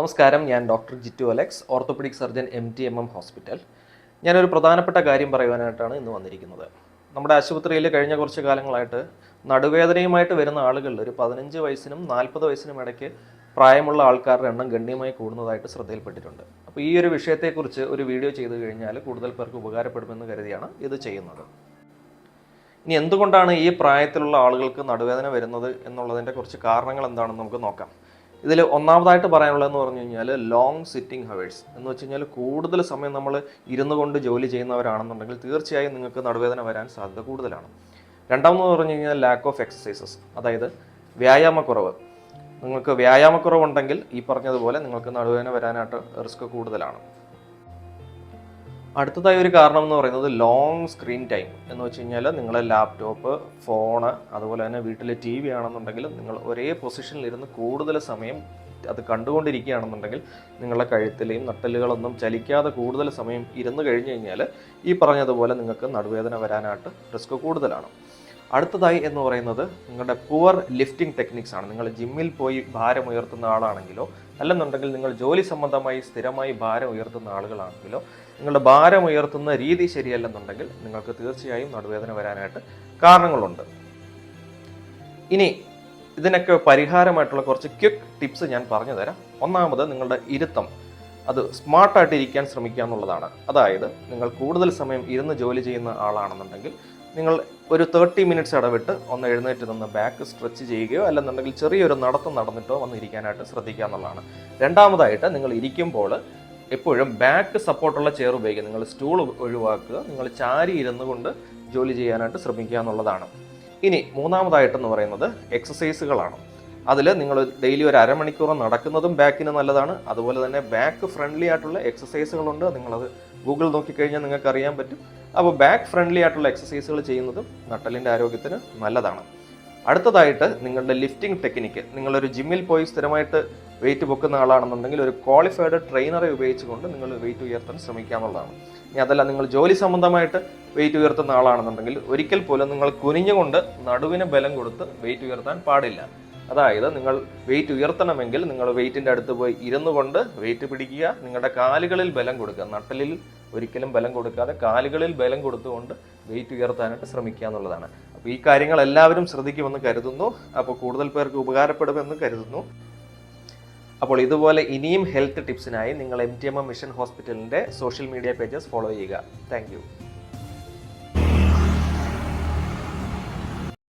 നമസ്കാരം ഞാൻ doctor Jittu Alex orthopaedic surgeon M T M M hospital. ഞാനൊരു പ്രധാനപ്പെട്ട കാര്യം പറയുവാനായിട്ടാണ് ഇന്ന് വന്നിരിക്കുന്നത്. നമ്മുടെ ആശുപത്രിയിൽ കഴിഞ്ഞ കുറച്ച് കാലങ്ങളായിട്ട് നടുവേദനയുമായിട്ട് വരുന്ന ആളുകളിൽ ഒരു പതിനഞ്ച് വയസ്സിനും നാൽപ്പത് വയസ്സിനും ഇടയ്ക്ക് പ്രായമുള്ള ആൾക്കാരുടെ എണ്ണം ഗണ്യമായി കൂടുന്നതായിട്ട് ശ്രദ്ധയിൽപ്പെട്ടിട്ടുണ്ട്. അപ്പോൾ ഈ ഒരു വിഷയത്തെക്കുറിച്ച് ഒരു വീഡിയോ ചെയ്തു കഴിഞ്ഞാൽ കൂടുതൽ പേർക്ക് ഉപകാരപ്പെടുമെന്ന് കരുതിയാണ് ഇത് ചെയ്യുന്നത്. ഇനി എന്തുകൊണ്ടാണ് ഈ പ്രായത്തിലുള്ള ആളുകൾക്ക് നടുവേദന വരുന്നത് എന്നുള്ളതിന്റെ കുറച്ച് കാരണങ്ങൾ എന്താണെന്ന് നമുക്ക് നോക്കാം. ഇതിൽ ഒന്നാമതായിട്ട് പറയാനുള്ളതെന്ന് പറഞ്ഞു കഴിഞ്ഞാൽ ലോങ് സിറ്റിംഗ് ഹവേഴ്സ് എന്ന് വെച്ച് കഴിഞ്ഞാൽ കൂടുതൽ സമയം നമ്മൾ ഇരുന്നു കൊണ്ട് ജോലി ചെയ്യുന്നവരാണെന്നുണ്ടെങ്കിൽ തീർച്ചയായും നിങ്ങൾക്ക് നടുവേദന വരാൻ സാധ്യത കൂടുതലാണ്. രണ്ടാമെന്ന് പറഞ്ഞു കഴിഞ്ഞാൽ ലാക്ക് ഓഫ് എക്സസൈസസ് അതായത് വ്യായാമക്കുറവ്. നിങ്ങൾക്ക് വ്യായാമക്കുറവുണ്ടെങ്കിൽ ഈ പറഞ്ഞതുപോലെ നിങ്ങൾക്ക് നടുവേദന വരാനായിട്ട് റിസ്ക് കൂടുതലാണ്. അടുത്തതായി ഒരു കാരണം എന്ന് പറയുന്നത് ലോങ് സ്ക്രീൻ ടൈം എന്ന് വെച്ച് കഴിഞ്ഞാൽ നിങ്ങളെ ലാപ്ടോപ്പ് ഫോണ് അതുപോലെ തന്നെ വീട്ടിലെ ടി വി ആണെന്നുണ്ടെങ്കിൽ നിങ്ങൾ ഒരേ പൊസിഷനിൽ ഇരുന്ന് കൂടുതൽ സമയം അത് കണ്ടുകൊണ്ടിരിക്കുകയാണെന്നുണ്ടെങ്കിൽ നിങ്ങളുടെ കഴുത്തിലെയും നട്ടലുകളൊന്നും ചലിക്കാതെ കൂടുതൽ സമയം ഇരുന്ന് കഴിഞ്ഞ് കഴിഞ്ഞാൽ ഈ പറഞ്ഞതുപോലെ നിങ്ങൾക്ക് നടുവേദന വരാനായിട്ട് റിസ്ക് കൂടുതലാണ്. അടുത്തതായി എന്ന് പറയുന്നത് നിങ്ങളുടെ പുവർ ലിഫ്റ്റിംഗ് ടെക്നിക്സ് ആണ്. നിങ്ങൾ ജിമ്മിൽ പോയി ഭാരം ഉയർത്തുന്ന ആളാണെങ്കിലോ അല്ലെന്നുണ്ടെങ്കിൽ നിങ്ങൾ ജോലി സംബന്ധമായി സ്ഥിരമായി ഭാരം ഉയർത്തുന്ന ആളുകളാണെങ്കിലോ നിങ്ങളുടെ ഭാരം ഉയർത്തുന്ന രീതി ശരിയല്ലെന്നുണ്ടെങ്കിൽ നിങ്ങൾക്ക് തീർച്ചയായും നടുവേദന വരാനായിട്ട് കാരണങ്ങളുണ്ട്. ഇനി ഇതിനൊക്കെ പരിഹാരമായിട്ടുള്ള കുറച്ച് ക്വിക്ക് ടിപ്സ് ഞാൻ പറഞ്ഞു തരാം ഒന്നാമത് നിങ്ങളുടെ ഇരുത്തം. അത് സ്മാർട്ടായിട്ട് ഇരിക്കാൻ ശ്രമിക്കുക എന്നുള്ളതാണ്. അതായത് നിങ്ങൾ കൂടുതൽ സമയം ഇരുന്ന് ജോലി ചെയ്യുന്ന ആളാണെന്നുണ്ടെങ്കിൽ നിങ്ങൾ ഒരു തേർട്ടി മിനിറ്റ്സ് ഇടവിട്ട് ഒന്ന് എഴുന്നേറ്റ് നിന്ന് ബാക്ക് സ്ട്രെച്ച് ചെയ്യുകയോ അല്ലെന്നുണ്ടെങ്കിൽ ചെറിയൊരു നടത്തം നടന്നിട്ടോ വന്ന് ഇരിക്കാനായിട്ട് ശ്രദ്ധിക്കുക എന്നുള്ളതാണ്. രണ്ടാമതായിട്ട് നിങ്ങൾ ഇരിക്കുമ്പോൾ എപ്പോഴും ബാക്ക് സപ്പോർട്ടുള്ള ചെയർ ഉപയോഗിക്കുക. നിങ്ങൾ സ്റ്റൂൾ ഒഴിവാക്കുക. നിങ്ങൾ ചാരി ഇരുന്നു കൊണ്ട് ജോലി ചെയ്യാനായിട്ട് ശ്രമിക്കുക എന്നുള്ളതാണ്. ഇനി മൂന്നാമതായിട്ടെന്ന് പറയുന്നത് എക്സസൈസുകളാണ് അതിൽ നിങ്ങൾ ഡെയിലി ഒരു അരമണിക്കൂർ നടക്കുന്നതും ബാക്കിന് നല്ലതാണ്. അതുപോലെ തന്നെ ബാക്ക് ഫ്രണ്ട്ലി ആയിട്ടുള്ള എക്സസൈസുകളുണ്ട് നിങ്ങളത് ഗൂഗിൾ നോക്കിക്കഴിഞ്ഞാൽ നിങ്ങൾക്ക് അറിയാൻ പറ്റും. അപ്പോൾ ബാക്ക് ഫ്രണ്ട്ലി ആയിട്ടുള്ള എക്സസൈസുകൾ ചെയ്യുന്നതും നട്ടലിന്റെ ആരോഗ്യത്തിന് നല്ലതാണ്. അടുത്തതായിട്ട് നിങ്ങളുടെ ലിഫ്റ്റിംഗ് ടെക്നിക്ക് നിങ്ങളൊരു ജിമ്മിൽ പോയി സ്ഥിരമായിട്ട് വെയിറ്റ് പൊക്കുന്ന ആളാണെന്നുണ്ടെങ്കിൽ ഒരു ക്വാളിഫൈഡ് ട്രെയിനറെ ഉപയോഗിച്ചുകൊണ്ട് നിങ്ങൾ വെയിറ്റ് ഉയർത്താൻ ശ്രമിക്കാവുന്നതാണ്. ഇനി അതല്ല നിങ്ങൾ ജോലി സംബന്ധമായിട്ട് വെയിറ്റ് ഉയർത്തുന്ന ആളാണെന്നുണ്ടെങ്കിൽ ഒരിക്കൽ പോലും നിങ്ങൾ കുനിഞ്ഞുകൊണ്ട് നടുവിന് ബലം കൊടുത്ത് വെയിറ്റ് ഉയർത്താൻ പാടില്ല. അതായത് നിങ്ങൾ വെയിറ്റ് ഉയർത്തണമെങ്കിൽ നിങ്ങൾ വെയിറ്റിന്റെ അടുത്ത് പോയി ഇരുന്നു കൊണ്ട് വെയിറ്റ് പിടിക്കുക നിങ്ങളുടെ കാലുകളിൽ ബലം കൊടുക്കുക. നട്ടലിൽ ഒരിക്കലും ബലം കൊടുക്കാതെ കാലുകളിൽ ബലം കൊടുത്തുകൊണ്ട് വെയിറ്റ് ഉയർത്താനായിട്ട് ശ്രമിക്കുക എന്നുള്ളതാണ്. അപ്പോൾ ഈ കാര്യങ്ങൾ എല്ലാവരും ശ്രദ്ധിക്കുമെന്ന് കരുതുന്നു. അപ്പോൾ കൂടുതൽ പേർക്ക് ഉപകാരപ്പെടുമെന്ന് കരുതുന്നു. അപ്പോൾ ഇതുപോലെ ഇനിയും ഹെൽത്ത് ടിപ്സിനായി നിങ്ങൾ M T M M mission ഹോസ്പിറ്റലിന്റെ സോഷ്യൽ മീഡിയ പേജസ് ഫോളോ ചെയ്യുക. താങ്ക്